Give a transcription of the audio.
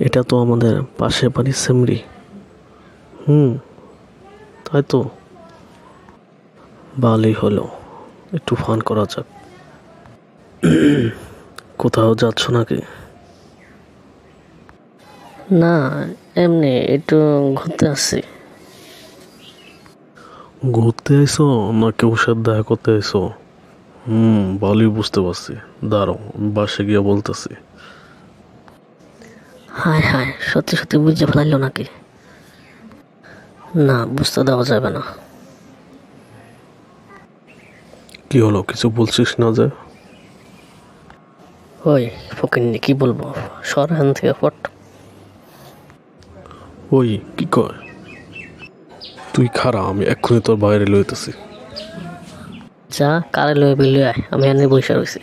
এটা তো আমাদের পাশে বাড়ির সেমরি। হুম তাই তো। ভালোই হলো একটু ফান করা যাক। কোথাও যাচ্ছ নাকি? না এমনি একটু ঘুরতে আসছি। ঘুরতে আইসো না কেউ সাথে দেখা করতে আইসো? হুম ভালোই বুঝতে পারছি। দাঁড়াও বাসে গিয়ে বলতেছি। হায় হায় সত্যি সত্যি বুঝে ফেলাইলো নাকি? না বুঝতে দেওয়া যাবে না। কি হলো কিছু বলছিস না যে? ওই ফকিন্নি কি বলব? সর এখান থেকে ফট। ওই কি কয়? তুই খারা আমি এক্ষুনি তোর বাইরে লইতেছি। যা কারে লয়ে বিলে আয় আমি এনে বসে রয়েছি